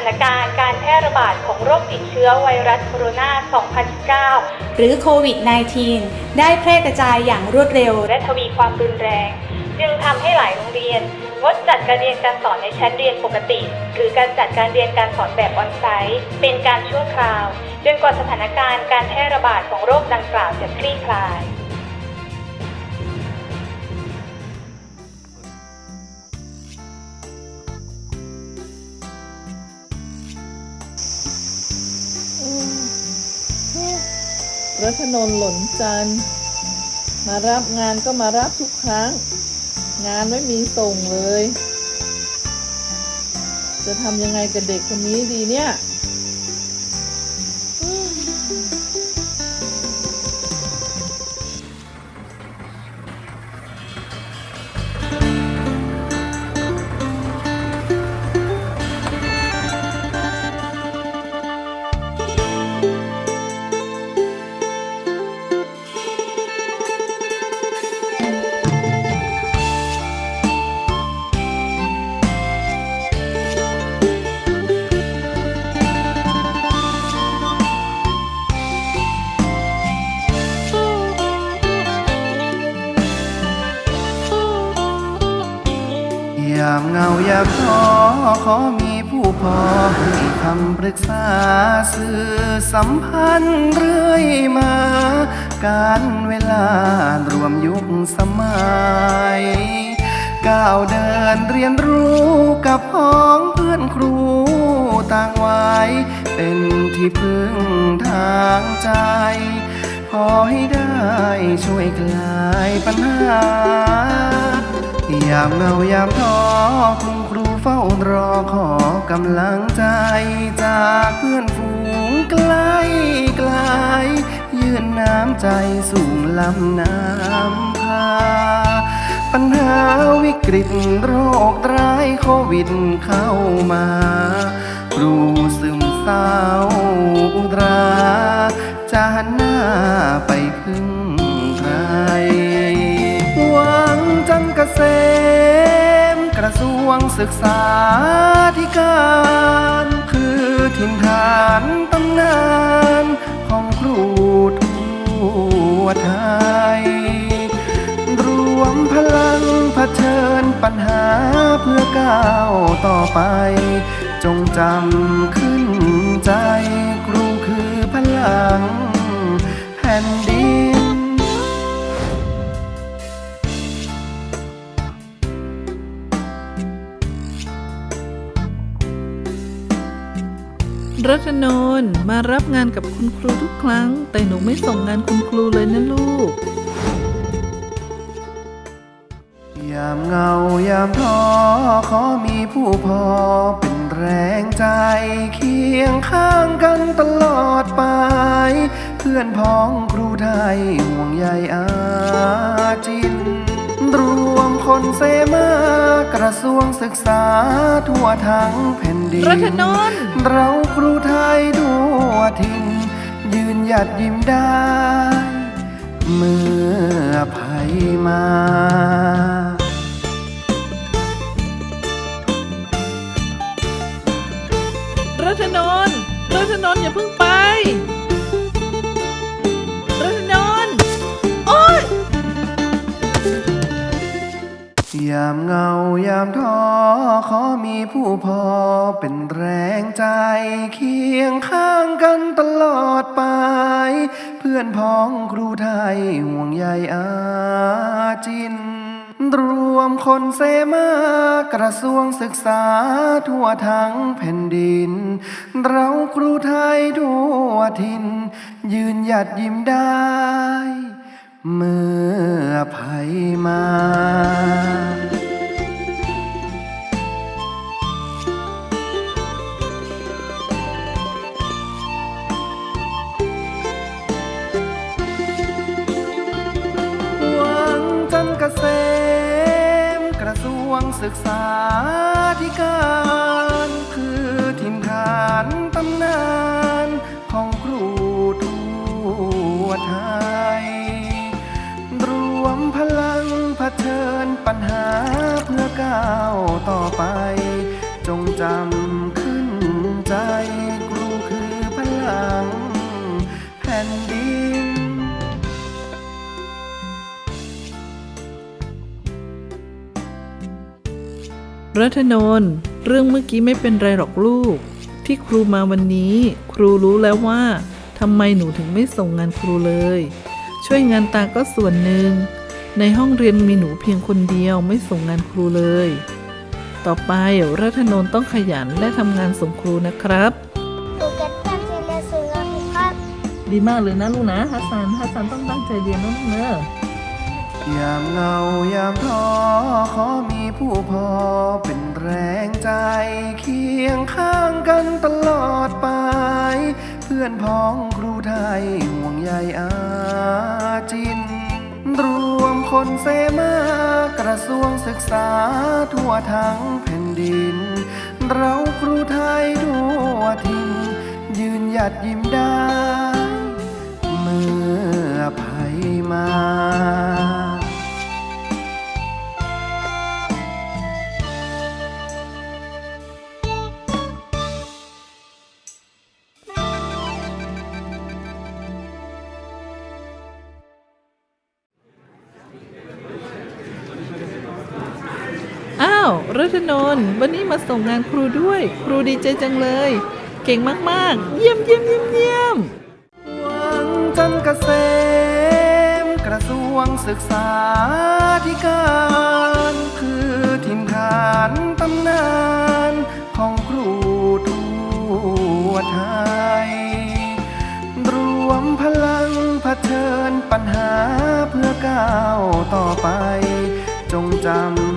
านการณ์การแพร่ระบาดของโรคติดเชื้อไวรัสโคโรนา 2019 หรือโควิด -19 ได้แพร่กระจายอย่างรวดเร็ว และทวีความรุนแรง จึงทำให้หลายโรงเรียนงดจัดการเรียนการสอนในชั้นเรียนปกติ หรือการจัดการเรียนการสอนแบบออนไซต์เป็นการชั่วคราวจนกว่าสถานการณ์การแพร่ระบาดของโรคดังกล่าวจะคลี่คลาย รัชนนหล่นจันมารับงานก็มารับทุกครั้ง งานไม่มีส่งเลย จะทำยังไงกับเด็กคนนี้ดีเนี่ย เหงายามท้อขอมีผู้พอให้คำปรึกษาสื่อสัมพันธ์เรื่อยมา การเวลารวมยุคสมัย ก้าวเดินเรียนรู้กับพ้องเพื่อนครูต่างวัยเป็นที่พึ่งทางใจพอให้ได้ช่วยคลายปัญหา ยามเงายามท้อคุณครูเฝ้ารอขอกำลังใจ จากเพื่อนฝูงไกลไกลยื่นน้ำใจสูงลำน้ำพา ปัญหาวิกฤตโรคร้ายโควิดเข้ามา ครูซึมเศร้าอุราจะหันหน้าไป ศึกษาธิการ คือถิ่นฐานตำนานของครูทั่วไทย รวมพลังเผชิญปัญหาเพื่อก้าวต่อไป จงจำขึ้นใจครูคือพลัง ชนนมารับงานกับคุณครูทุกครั้ง แต่หนูไม่ส่งงานคุณครูเลยนะลูก ยามเงายามท้อขอมีผู้พอเป็นแรงใจ เคียงข้างกันตลอดไป เพื่อนพ้องครูไทยห่วงใยอาจินรวม คนเสมากระทรวงศึกษาทั่วทั้งแผ่นดิน รัชนนท์ เราครูไทยทั่วทิน ยืนหยัดยิ้มได้ เมื่อภัยมารัชนนท์รัชนนท์อย่าเพิ่งไป ยามเงายามท้อขอมีผู้พอเป็นแรงใจ เคียงข้างกันตลอดไป เพื่อนพ้องครูไทยห่วงใยอาจิน รวมคนเสมากระทรวงศึกษาทั่วทั้งแผ่นดิน เราครูไทยทั่วทิน ยืนหยัดยิ้มได้ เมื่อภัยมา งศึกษาธิการคือทิมฐานตำนานของครูทั่วไทย รวมพลังเผชิญปัญหา รัตนนท์เรื่องเมื่อกี้ไม่เป็นไรหรอกลูก ที่ครูมาวันนี้ ครูรู้แล้วว่าทำไมหนูถึงไม่ส่งงานครูเลย ช่วยงานตาก็ส่วนหนึ่ง ในห้องเรียนมีหนูเพียงคนเดียวไม่ส่งงานครูเลย ต่อไปรัตนนท์ต้องขยันและทำงานส่งครูนะครับหนูจะตั้งใจเรียนสูงครับ ดีมากเลยนะลูกนะฮัสซันฮัสซันต้องตั้งใจเรียนนะลูกเนอะ ยามเงายามท้อขอมีผู้พอเป็นแรงใจ เคียงข้างกันตลอดไป เพื่อนพ้องครูไทยห่วงใยอาจิน รวมคนเสมากระทรวงศึกษาทั่วทั้งแผ่นดิน เราครูไทยทั่วทิน ยืนหยัดยิ้มได้ เมื่อภัยมา รัชนน์วันนี้มาส่งงานครูด้วย ครูดีใจจังเลย เก่งมากๆ เยี่ยมเยี่ยมเยี่ยมเยี่ยมวังจันกเกษมกระทรวงศึกษาธิการ คือทิมนฐานตำนานของครูทั่วไทย รวมพลังเผชิญปัญหาเพื่อก้าวต่อไป จงจำ